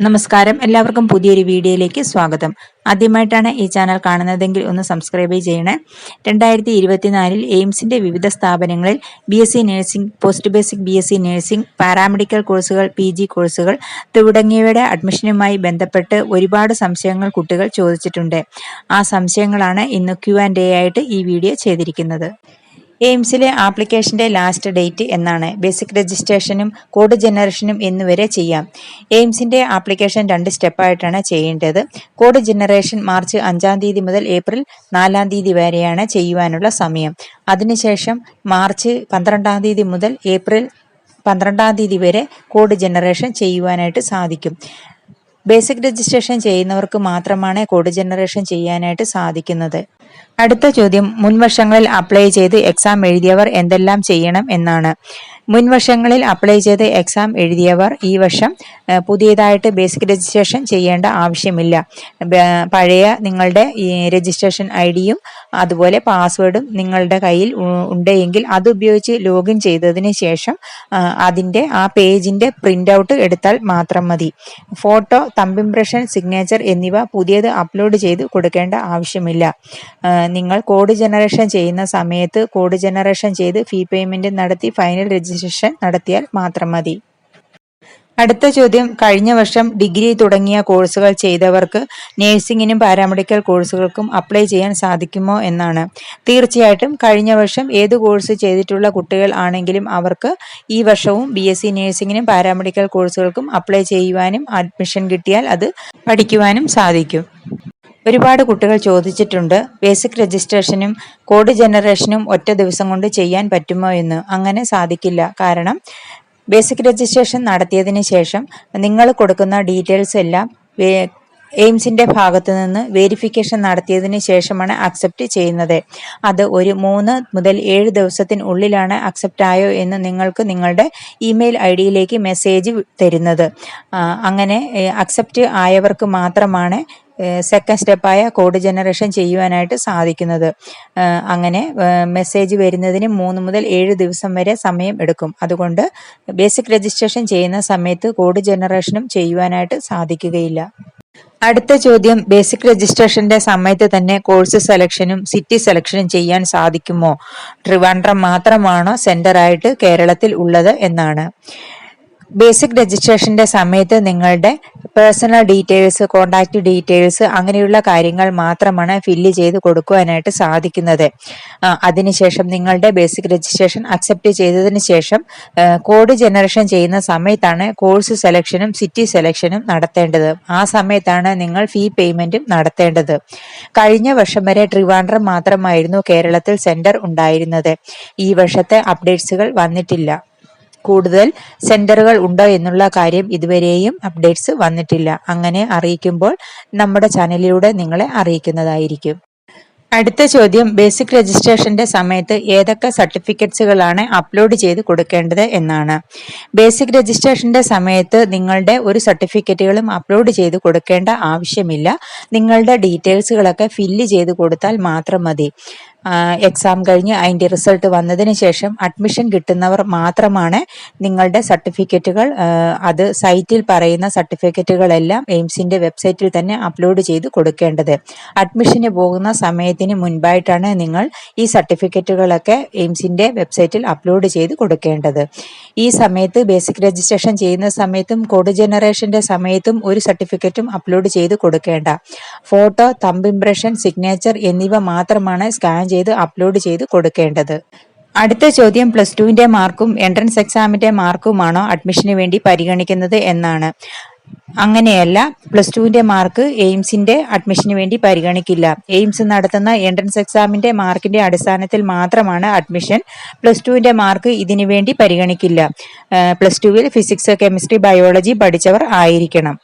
നമസ്കാരം. എല്ലാവർക്കും പുതിയൊരു വീഡിയോയിലേക്ക് സ്വാഗതം. ആദ്യമായിട്ടാണ് ഈ ചാനൽ കാണുന്നതെങ്കിൽ ഒന്ന് സബ്സ്ക്രൈബ് ചെയ്യണേ. രണ്ടായിരത്തി ഇരുപത്തിനാലിൽ എയിംസിന്റെ വിവിധ സ്ഥാപനങ്ങളിൽ B S C nursing post basic B S C nursing paramedical കോഴ്സുകൾ പി ജി കോഴ്സുകൾ തുടങ്ങിയവയുടെ അഡ്മിഷനുമായി ബന്ധപ്പെട്ട് ഒരുപാട് സംശയങ്ങൾ കുട്ടികൾ ചോദിച്ചിട്ടുണ്ട്. ആ സംശയങ്ങളാണ് ഇന്ന് ക്യു ആൻഡ് എ ആയിട്ട് ഈ വീഡിയോ ചെയ്തിരിക്കുന്നത്. എയിംസിലെ ആപ്ലിക്കേഷന്റെ ലാസ്റ്റ് ഡേറ്റ് എന്നാണ്. ബേസിക് രജിസ്ട്രേഷനും കോഡ് ജനറേഷനും എന്നുവരെ ചെയ്യാം. എയിംസിന്റെ ആപ്ലിക്കേഷൻ രണ്ട് സ്റ്റെപ്പായിട്ടാണ് ചെയ്യേണ്ടത്. കോഡ് ജനറേഷൻ മാർച്ച് അഞ്ചാം തീയതി മുതൽ ഏപ്രിൽ നാലാം തീയതി വരെയാണ് ചെയ്യുവാനുള്ള സമയം. അതിനുശേഷം മാർച്ച് പന്ത്രണ്ടാം തീയതി മുതൽ ഏപ്രിൽ പന്ത്രണ്ടാം തീയതി വരെ കോഡ് ജനറേഷൻ ചെയ്യുവാനായിട്ട് സാധിക്കും. ബേസിക് രജിസ്ട്രേഷൻ ചെയ്യുന്നവർക്ക് മാത്രമാണ് കോഡ് ജനറേഷൻ ചെയ്യാനായിട്ട് സാധിക്കുന്നത്. അടുത്ത ചോദ്യം മുൻവർഷങ്ങളിൽ അപ്ലൈ ചെയ്ത് എക്സാം എഴുതിയവർ എന്തെല്ലാം ചെയ്യണം എന്നാണ്. മുൻവർഷങ്ങളിൽ അപ്ലൈ ചെയ്ത് എക്സാം എഴുതിയവർ ഈ വർഷം പുതിയതായിട്ട് ബേസിക് രജിസ്ട്രേഷൻ ചെയ്യേണ്ട ആവശ്യമില്ല. പഴയ നിങ്ങളുടെ ഈ രജിസ്ട്രേഷൻ ഐ ഡിയും അതുപോലെ പാസ്വേഡും നിങ്ങളുടെ കയ്യിൽ ഉണ്ടെങ്കിൽ അത് ഉപയോഗിച്ച് ലോഗിൻ ചെയ്തതിന് ശേഷം അതിന്റെ ആ പേജിന്റെ പ്രിന്റ് ഔട്ട് എടുത്താൽ മാത്രം മതി. ഫോട്ടോ തമ്പിംപ്രഷൻ സിഗ്നേച്ചർ എന്നിവ പുതിയത് അപ്ലോഡ് ചെയ്ത് കൊടുക്കേണ്ട ആവശ്യമില്ല. നിങ്ങൾ കോഡ് ജനറേഷൻ ചെയ്യുന്ന സമയത്ത് കോഡ് ജനറേഷൻ ചെയ്ത് ഫീ പേയ്മെന്റ് നടത്തി ഫൈനൽ രജിസ്ട്രേഷൻ നടത്തിയാൽ മാത്രം മതി. അടുത്ത ചോദ്യം കഴിഞ്ഞ വർഷം ഡിഗ്രി തുടങ്ങിയ കോഴ്സുകൾ ചെയ്തവർക്ക് നേഴ്സിംഗിനും പാരാമെഡിക്കൽ കോഴ്സുകൾക്കും അപ്ലൈ ചെയ്യാൻ സാധിക്കുമോ എന്നാണ്. തീർച്ചയായിട്ടും കഴിഞ്ഞ വർഷം ഏത് കോഴ്സ് ചെയ്തിട്ടുള്ള കുട്ടികൾ ആണെങ്കിലും അവർക്ക് ഈ വർഷവും ബി എസ് സി നേഴ്സിംഗിനും പാരാമെഡിക്കൽ കോഴ്സുകൾക്കും അപ്ലൈ ചെയ്യുവാനും അഡ്മിഷൻ കിട്ടിയാൽ അത് പഠിക്കുവാനും സാധിക്കും. ഒരുപാട് കുട്ടികൾ ചോദിച്ചിട്ടുണ്ട് ബേസിക് രജിസ്ട്രേഷനും കോഡ് ജനറേഷനും ഒറ്റ ദിവസം കൊണ്ട് ചെയ്യാൻ പറ്റുമോ എന്ന്. അങ്ങനെ സാധിക്കില്ല. കാരണം ബേസിക് രജിസ്ട്രേഷൻ നടത്തിയതിന് ശേഷം നിങ്ങൾ കൊടുക്കുന്ന ഡീറ്റെയിൽസ് എല്ലാം എയിംസിന്റെ ഭാഗത്തു നിന്ന് വെരിഫിക്കേഷൻ നടത്തിയതിനു ശേഷമാണ് അക്സെപ്റ്റ് ചെയ്യുന്നത്. അത് ഒരു മൂന്ന് മുതൽ ഏഴ് ദിവസത്തിനുള്ളിലാണ് അക്സെപ്റ്റ് ആയോ എന്ന് നിങ്ങൾക്ക് നിങ്ങളുടെ ഇമെയിൽ ഐ ഡിയിലേക്ക് മെസ്സേജ് തരുന്നത്. അങ്ങനെ അക്സെപ്റ്റ് ആയവർക്ക് മാത്രമാണ് സെക്കൻഡ് സ്റ്റെപ്പായ കോഡ് ജനറേഷൻ ചെയ്യുവാനായിട്ട് സാധിക്കുന്നത്. അങ്ങനെ മെസ്സേജ് വരുന്നതിന് മൂന്ന് മുതൽ ഏഴ് ദിവസം വരെ സമയം എടുക്കും. അതുകൊണ്ട് ബേസിക് രജിസ്ട്രേഷൻ ചെയ്യുന്ന സമയത്ത് കോഡ് ജനറേഷനും ചെയ്യുവാനായിട്ട് സാധിക്കുകയില്ല. അടുത്ത ചോദ്യം ബേസിക് രജിസ്ട്രേഷന്റെ സമയത്ത് തന്നെ കോഴ്സ് സെലക്ഷനും സിറ്റി സെലക്ഷനും ചെയ്യാൻ സാധിക്കുമോ? ട്രിവാൻഡ്രം മാത്രമാണോ സെന്റർ ആയിട്ട് കേരളത്തിൽ ഉള്ളത് എന്നാണ്. ബേസിക് രജിസ്ട്രേഷന്റെ സമയത്ത് നിങ്ങളുടെ പേഴ്സണൽ ഡീറ്റെയിൽസ് കോണ്ടാക്ട് ഡീറ്റെയിൽസ് അങ്ങനെയുള്ള കാര്യങ്ങൾ മാത്രമാണ് ഫില്ല് ചെയ്ത് കൊടുക്കുവാനായിട്ട് സാധിക്കുന്നത്. അതിനുശേഷം നിങ്ങളുടെ ബേസിക് രജിസ്ട്രേഷൻ അക്സെപ്റ്റ് ചെയ്തതിന് ശേഷം കോഡ് ജനറേഷൻ ചെയ്യുന്ന സമയത്താണ് കോഴ്സ് സെലക്ഷനും സിറ്റി സെലക്ഷനും നടത്തേണ്ടത്. ആ സമയത്താണ് നിങ്ങൾ ഫീ പേയ്മെന്റും നടത്തേണ്ടത്. കഴിഞ്ഞ വർഷം വരെ ട്രിവാൻഡ്രം മാത്രമായിരുന്നു കേരളത്തിൽ സെന്റർ ഉണ്ടായിരുന്നത്. ഈ വർഷത്തെ അപ്ഡേറ്റ്സുകൾ വന്നിട്ടില്ല. കൂടുതൽ സെന്ററുകൾ ഉണ്ടോ എന്നുള്ള കാര്യം ഇതുവരെയും അപ്ഡേറ്റ്സ് വന്നിട്ടില്ല. അങ്ങനെ അറിയിക്കുമ്പോൾ നമ്മുടെ ചാനലിലൂടെ നിങ്ങളെ അറിയിക്കുന്നതായിരിക്കും. അടുത്ത ചോദ്യം ബേസിക് രജിസ്ട്രേഷന്റെ സമയത്ത് ഏതൊക്കെ സർട്ടിഫിക്കറ്റ്സുകളാണ് അപ്ലോഡ് ചെയ്ത് കൊടുക്കേണ്ടത് എന്നാണ്. ബേസിക് രജിസ്ട്രേഷന്റെ സമയത്ത് നിങ്ങളുടെ ഒരു സർട്ടിഫിക്കറ്റുകളും അപ്ലോഡ് ചെയ്ത് കൊടുക്കേണ്ട ആവശ്യമില്ല. നിങ്ങളുടെ ഡീറ്റെയിൽസുകളൊക്കെ ഫില്ല് ചെയ്ത് കൊടുത്താൽ മാത്രം മതി. എക്സാം കഴിഞ്ഞ് അതിന്റെ റിസൾട്ട് വന്നതിന് ശേഷം അഡ്മിഷൻ കിട്ടുന്നവർ മാത്രമാണ് നിങ്ങളുടെ സർട്ടിഫിക്കറ്റുകൾ അത് സൈറ്റിൽ പറയുന്ന സർട്ടിഫിക്കറ്റുകളെല്ലാം എയിംസിന്റെ വെബ്സൈറ്റിൽ തന്നെ അപ്ലോഡ് ചെയ്ത് കൊടുക്കേണ്ടത്. അഡ്മിഷന് പോകുന്ന സമയത്തിന് മുൻപായിട്ടാണ് നിങ്ങൾ ഈ സർട്ടിഫിക്കറ്റുകളൊക്കെ എയിംസിന്റെ വെബ്സൈറ്റിൽ അപ്ലോഡ് ചെയ്ത് കൊടുക്കേണ്ടത്. ഈ സമയത്ത് ബേസിക് രജിസ്ട്രേഷൻ ചെയ്യുന്ന സമയത്തും കോഡ് ജനറേഷന്റെ സമയത്തും ഒരു സർട്ടിഫിക്കറ്റും അപ്ലോഡ് ചെയ്ത് കൊടുക്കേണ്ട. ഫോട്ടോ തമ്പ് ഇംപ്രഷൻ സിഗ്നേച്ചർ എന്നിവ മാത്രമാണ് സ്കാൻ ചെയ്ത് അപ്ലോഡ് ചെയ്ത് കൊടുക്കേണ്ടത്. അടുത്ത ചോദ്യം പ്ലസ് ടുവിന്റെ മാർക്കും എൻട്രൻസ് എക്സാമിന്റെ മാർക്കുമാണോ അഡ്മിഷന് വേണ്ടി പരിഗണിക്കുന്നത് എന്നാണ്. അങ്ങനെയല്ല പ്ലസ് ടുവിന്റെ മാർക്ക് എയിംസിന്റെ അഡ്മിഷന് വേണ്ടി പരിഗണിക്കില്ല. എയിംസ് നടത്തുന്ന എൻട്രൻസ് എക്സാമിന്റെ മാർക്കിന്റെ അടിസ്ഥാനത്തിൽ മാത്രമാണ് അഡ്മിഷൻ പ്ലസ് ടുവിന്റെ മാർക്ക് ഇതിനു വേണ്ടി പരിഗണിക്കില്ല. പ്ലസ് ടുവിൽ ഫിസിക്സ് കെമിസ്ട്രി ബയോളജി പഠിച്ചവർ ആയിരിക്കണം.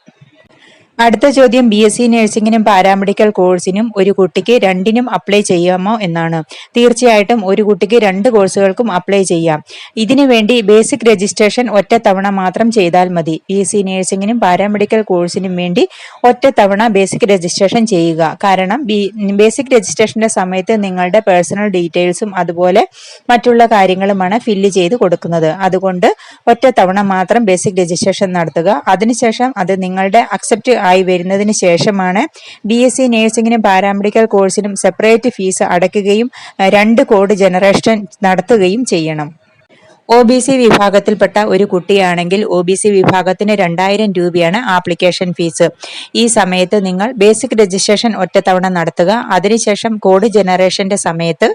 അടുത്ത ചോദ്യം ബി എസ് സി നഴ്സിംഗിനും പാരാമെഡിക്കൽ കോഴ്സിനും ഒരു കുട്ടിക്ക് രണ്ടിനും അപ്ലൈ ചെയ്യാമോ എന്നാണ്. തീർച്ചയായിട്ടും ഒരു കുട്ടിക്ക് രണ്ട് കോഴ്സുകൾക്കും അപ്ലൈ ചെയ്യാം. ഇതിനു വേണ്ടി ബേസിക് രജിസ്ട്രേഷൻ ഒറ്റ തവണ മാത്രം ചെയ്താൽ മതി. ബി എസ് സി നഴ്സിംഗിനും പാരാമെഡിക്കൽ കോഴ്സിനും വേണ്ടി ഒറ്റ തവണ ബേസിക് രജിസ്ട്രേഷൻ ചെയ്യുക. കാരണം ബേസിക് രജിസ്ട്രേഷന്റെ സമയത്ത് നിങ്ങളുടെ പേഴ്സണൽ ഡീറ്റെയിൽസും അതുപോലെ മറ്റുള്ള കാര്യങ്ങളുമാണ് ഫില്ല് ചെയ്ത് കൊടുക്കുന്നത്. അതുകൊണ്ട് ഒറ്റ തവണ മാത്രം ബേസിക് രജിസ്ട്രേഷൻ നടത്തുക. അതിനുശേഷം അത് നിങ്ങളുടെ അക്സെപ്റ്റ് ആയി വരുന്നതിന് ശേഷമാണ് ബി എസ് സി നഴ്സിംഗിനും പാരാമെഡിക്കൽ കോഴ്സിനും സെപ്പറേറ്റ് ഫീസ് അടയ്ക്കുകയും രണ്ട് കോഡ് ജനറേഷൻ നടത്തുകയും ചെയ്യണം. ഒ ബി സി വിഭാഗത്തിൽപ്പെട്ട ഒരു കുട്ടിയാണെങ്കിൽ ഒ ബി സി വിഭാഗത്തിന് രണ്ടായിരം രൂപയാണ് ആപ്ലിക്കേഷൻ ഫീസ് ഈ സമയത്ത് നിങ്ങൾ ബേസിക് രജിസ്ട്രേഷൻ ഒറ്റത്തവണ നടത്തുക. അതിനുശേഷം കോഡ് ജനറേഷന്റെ സമയത്ത്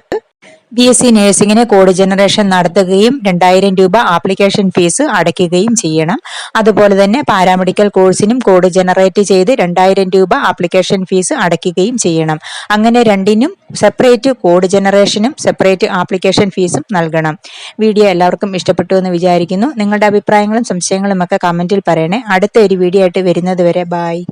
ബി എസ് സി നഴ്സിംഗിന് കോഡ് ജനറേഷൻ നടത്തുകയും രണ്ടായിരം രൂപ ആപ്ലിക്കേഷൻ ഫീസ് അടയ്ക്കുകയും ചെയ്യണം. അതുപോലെ തന്നെ പാരാമെഡിക്കൽ കോഴ്സിനും കോഡ് ജനറേറ്റ് ചെയ്ത് രണ്ടായിരം രൂപ ആപ്ലിക്കേഷൻ ഫീസ് അടയ്ക്കുകയും ചെയ്യണം. അങ്ങനെ രണ്ടിനും സെപ്പറേറ്റ് കോഡ് ജനറേഷനും സെപ്പറേറ്റ് ആപ്ലിക്കേഷൻ ഫീസും നൽകണം. വീഡിയോ എല്ലാവർക്കും ഇഷ്ടപ്പെട്ടു എന്ന് വിചാരിക്കുന്നു. നിങ്ങളുടെ അഭിപ്രായങ്ങളും സംശയങ്ങളും ഒക്കെ കമന്റിൽ പറയണേ. അടുത്ത ഒരു വീഡിയോ ആയിട്ട് വരുന്നത് വരെ ബായ്